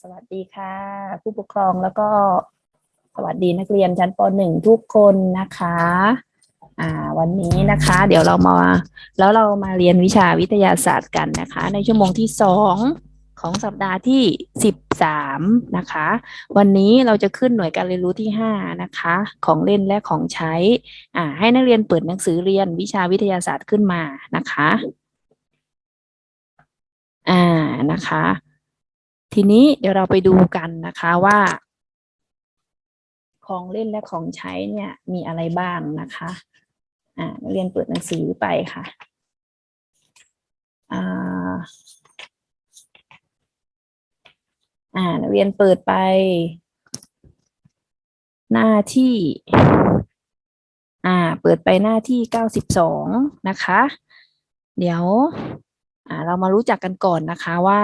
สวัสดีค่ะ ผู้ปกครองแล้วก็สวัสดีนักเรียนชั้นป .1 ทุกคนนะคะอ่าวันนี้นะคะ เดี๋ยวเรามาแล้วเรามาเรียนวิชาวิทยาศาสตร์กันนะคะ ในชั่วโมงที่สองของสัปดาห์ที่สิบสามนะคะ วันนี้เราจะขึ้นหน่วยการเรียนรู้ที่ห้านะคะ ของเล่นและของใช้อ่าให้นักเรียนเปิดหนังสือเรียนวิชาวิทยาศาสตร์ขึ้นมานะคะอ่านะคะ ทีนี้เดี๋ยวเราไปดูกันนะคะว่า ของเล่นและของใช้เนี่ยมีอะไรบ้างนะคะอ่านักเรียนเปิดหนังสือไปค่ะอ่าอ่านักเรียนเปิดไป หน้าที่อ่าเปิดไปหน้าที่เก้าสิบสองนะคะ เดี๋ยวอ่าเรามารู้จักกันก่อนนะคะว่า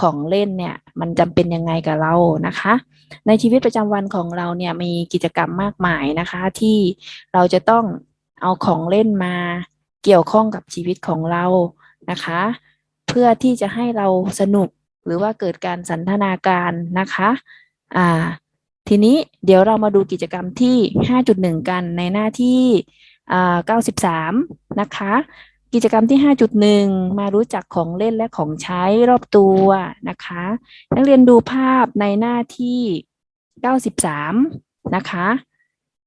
ของเล่นเนี่ยมันจำเป็นยังไงกับเรานะคะ ในชีวิตประจำวันของเราเนี่ยมีกิจกรรมมากมายนะคะ ที่เราจะต้องเอาของเล่นมาเกี่ยวข้องกับชีวิตของเรานะคะ เพื่อที่จะให้เราสนุกหรือว่าเกิดการสันทนาการนะคะอ่าทีนี้เดี๋ยวเรามาดูกิจกรรมที่ 5.1 กันในหน้าที่อ่า93 นะคะ กิจกรรมที่ 5.1 มารู้จักของเล่นและของใช้รอบตัวนะคะ นักเรียนดูภาพในหน้าที่ 93 นะคะ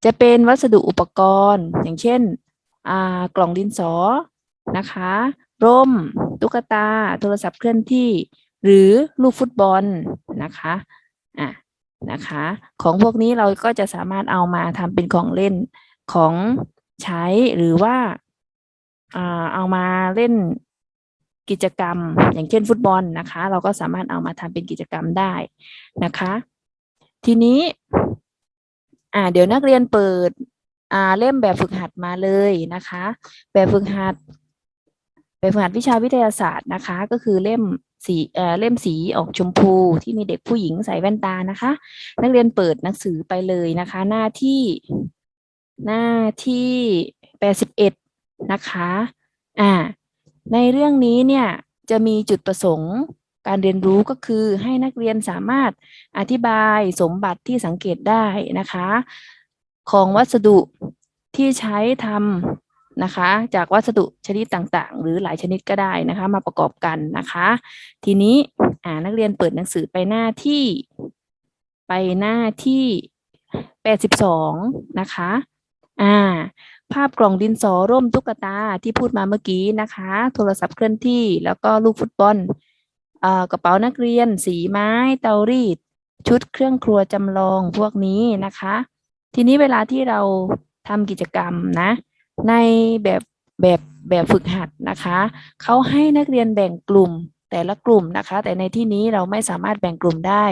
จะเป็นวัสดุอุปกรณ์ อย่างเช่นกล่องดินสอนะคะ ร่ม ตุ๊กตา โทรศัพท์เคลื่อนที่ หรือลูกฟุตบอลนะคะอะนะคะ ของพวกนี้เราก็จะสามารถเอามาทำเป็นของเล่นของใช้หรือว่า เอามาเล่นกิจกรรม อย่างเช่นฟุตบอลนะคะ เราก็สามารถเอามาทำเป็นกิจกรรมได้นะคะ ทีนี้เดี๋ยวนักเรียนเปิดเล่มแบบฝึกหัดมาเลยนะคะ แบบฝึกหัด แบบฝึกหัดวิชาวิทยาศาสตร์นะคะ ก็คือเล่มสีเล่มสีออกชมพูที่มีเด็กผู้หญิงใส่แว่นตานะคะ นักเรียนเปิดหนังสือไปเลยนะคะ หน้าที่หน้าที่แปดสิบเอ็ด นะคะอ่าในเรื่องนี้เนี่ยจะมีจุดประสงค์การเรียนรู้ก็คือให้นักเรียนสามารถอธิบายสมบัติที่สังเกตได้นะคะ ของวัสดุที่ใช้ทำนะคะ จากวัสดุชนิดต่างๆ หรือหลายชนิดก็ได้นะคะ มาประกอบกันนะคะ ทีนี้อ่านักเรียนเปิดหนังสือไปหน้าที่ไปหน้าที่แปดสิบสองนะคะอ่า ภาพกล่องดินสอร่มตุ๊กตาที่พูดมาเมื่อกี้นะคะ โทรศัพท์เคลื่อนที่แล้วก็ลูกฟุตบอลกระเป๋านักเรียน สีไม้ เตารีด ชุดเครื่องครัวจำลองพวกนี้นะคะ ทีนี้เวลาที่เราทำกิจกรรมนะ ในแบบแบบแบบฝึกหัดนะคะเขาให้นักเรียนแบ่งกลุ่มแต่ละกลุ่มนะคะ แต่ในที่นี้เราไม่สามารถแบ่งกลุ่มได้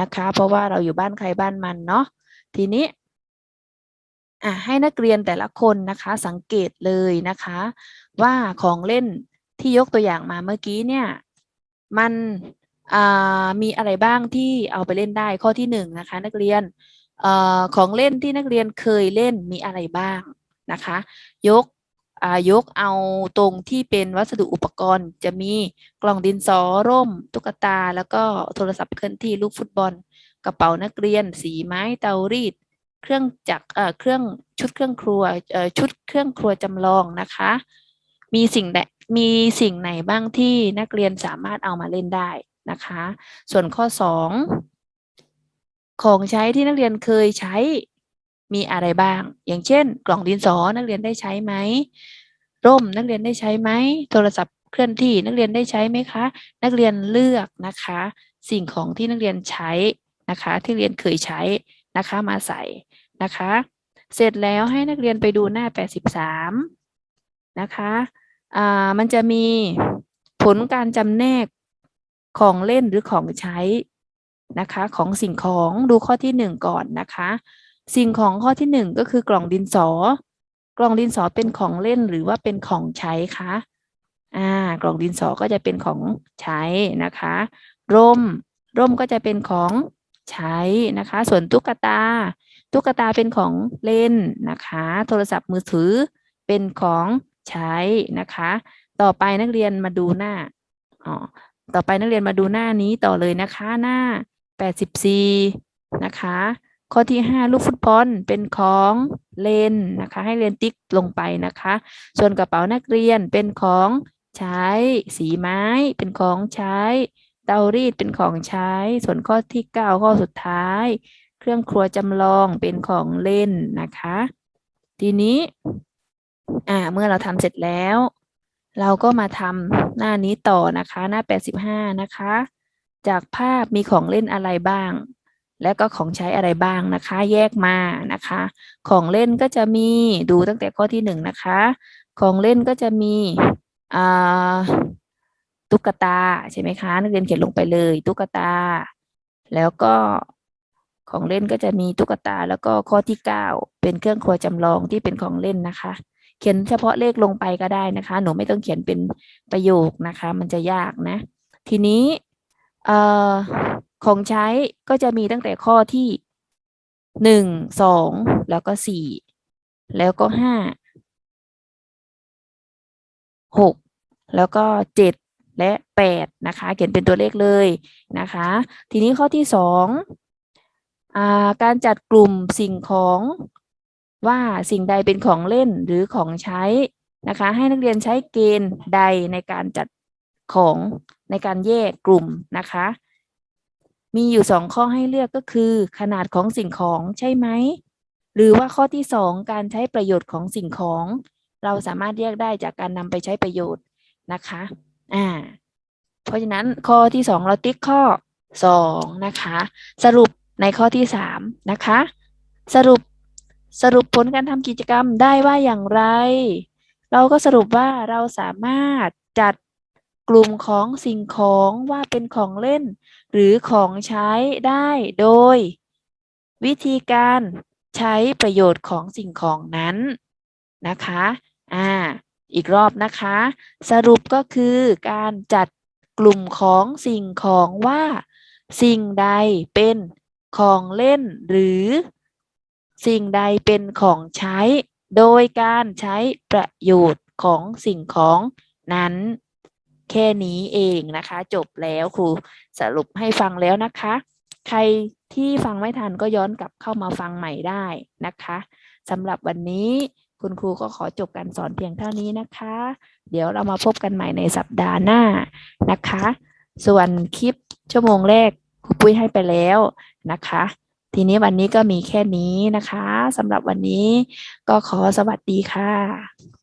นะคะ เพราะว่าเราอยู่บ้านใครบ้านมันเนาะทีนี้ อะให้นักเรียนแต่ละคนนะคะสังเกตเลยนะคะ ว่าของเล่นที่ยกตัวอย่างมาเมื่อกี้เนี่ยมันมีอะไรบ้างที่เอาไปเล่นได้ข้อที่หนึ่งนะคะนักเรียนอของเล่นที่นักเรียนเคยเล่นมีอะไรบ้างนะคะ ยกยกเอาตรงที่เป็นวัสดุอุปกรณ์ จะมีกล่องดินสอร่ม ตุ๊กตา แล้วก็โทรศัพท์เคลื่อนที่ลูกฟุตบอล กระเป๋านักเรียน สีไม้เตารีด เครื่องจักรเอ่อเครื่องชุดเครื่องครัวเอ่อชุดเครื่องครัวจำลองนะคะ มีสิ่งใดมีสิ่งไหนบ้างที่นักเรียนสามารถเอามาเล่นได้นะคะ ส่วนข้อสองของใช้ที่นักเรียนเคยใช้มีอะไรบ้าง อย่างเช่น กล่องดินสอนักเรียนได้ใช้ไหมร่มนักเรียนได้ใช้ไหมโทรศัพท์เคลื่อนที่นักเรียนได้ใช้ไหมคะ นักเรียนเลือกนะคะ สิ่งของที่นักเรียนใช้นะคะ ที่เรียนเคยใช้ นะคะ มาใส่นะคะ เสร็จแล้วให้นักเรียนไปดูหน้า 83 นะคะอ่ามันจะมีผลการจำแนกของเล่นหรือของใช้นะคะของสิ่งของดูข้อที่หนึ่งก่อนนะคะ สิ่งของข้อที่หนึ่งก็คือกล่องดินสอ กล่องดินสอเป็นของเล่นหรือว่าเป็นของใช้คะอ่ากล่องดินสอก็จะเป็นของใช้นะคะ ร่มร่มก็จะเป็นของ ใช้นะคะ ส่วนตุ๊กตา ตุ๊กตาเป็นของเล่นนะคะ โทรศัพท์มือถือเป็นของใช้นะคะ ต่อไปนักเรียนมาดูหน้าอ๋อต่อไปนักเรียนมาดูหน้านี้ต่อเลยนะคะหน้า 84 นะคะ ข้อที่ 5 ลูกฟุตบอลเป็นของเล่นนะคะ ให้เรียนติ๊กลงไปนะคะ ส่วนกระเป๋านักเรียนเป็นของใช้สีไม้เป็นของใช้ เตารีดเป็นของใช้ ส่วนข้อที่ 9 ข้อสุดท้าย เครื่องครัวจำลองเป็นของเล่นนะคะ ทีนี้อ่าเมื่อเราทำเสร็จแล้ว เราก็มาทำหน้านี้ต่อนะคะ หน้า 85 นะคะ จากภาพมีของเล่นอะไรบ้าง และก็ของใช้อะไรบ้างนะคะ แยกมานะคะ ของเล่นก็จะมีดูตั้งแต่ข้อที่หนึ่งนะคะ ของเล่นก็จะมีอ่า ตุ๊กตาใช่ไหมคะ นักเรียนเขียนลงไปเลย ตุ๊กตา แล้วก็ของเล่นก็จะมีตุ๊กตาแล้วก็ข้อที่เก้าเป็นเครื่องครัวจำลองที่เป็นของเล่นนะคะ เขียนเฉพาะเลขลงไปก็ได้นะคะ หนูไม่ต้องเขียนเป็นประโยคนะคะ มันจะยากนะ ทีนี้เอ่อของใช้ก็จะมีตั้งแต่ข้อที่หนึ่งสองแล้วก็สี่แล้วก็ห้าหกแล้วก็เจ็ด และแปดนะคะ เขียนเป็นตัวเลขเลยนะคะ ทีนี้ข้อที่สองการจัดกลุ่มสิ่งของว่าสิ่งใดเป็นของเล่นหรือของใช้นะคะ ให้นักเรียนใช้เกณฑ์ใดในการจัดของในการแยกกลุ่มนะคะ มีอยู่สองข้อให้เลือกก็คือ ขนาดของสิ่งของใช่ไหมหรือว่าข้อที่สองการใช้ประโยชน์ของสิ่งของ เราสามารถแยกได้จากการนำไปใช้ประโยชน์นะคะ อ่า เพราะฉะนั้นข้อที่สองเราติ๊กข้อสองนะคะ สรุปในข้อที่สามนะคะ สรุปสรุปผลการทำกิจกรรมได้ว่าอย่างไร เราก็สรุปว่าเราสามารถจัดกลุ่มของสิ่งของว่าเป็นของเล่น หรือของใช้ได้โดย วิธีการใช้ประโยชน์ของสิ่งของนั้นนะคะ อ่า อีกรอบนะคะ สรุปก็คือการจัดกลุ่มของสิ่งของว่า สิ่งใดเป็นของเล่นหรือ สิ่งใดเป็นของใช้ โดยการใช้ประโยชน์ของสิ่งของนั้น แค่นี้เองนะคะ จบแล้วครูสรุปให้ฟังแล้วนะคะ ใครที่ฟังไม่ทันก็ย้อนกลับเข้ามาฟังใหม่ได้นะคะสำหรับวันนี้ คุณครูก็ขอจบการสอนเพียงเท่านี้นะคะ เดี๋ยวเรามาพบกันใหม่ในสัปดาห์หน้านะคะ ส่วนคลิปชั่วโมงแรกครูปุ้ยให้ไปแล้วนะคะ ทีนี้วันนี้ก็มีแค่นี้นะคะสำหรับวันนี้ก็ขอสวัสดีค่ะ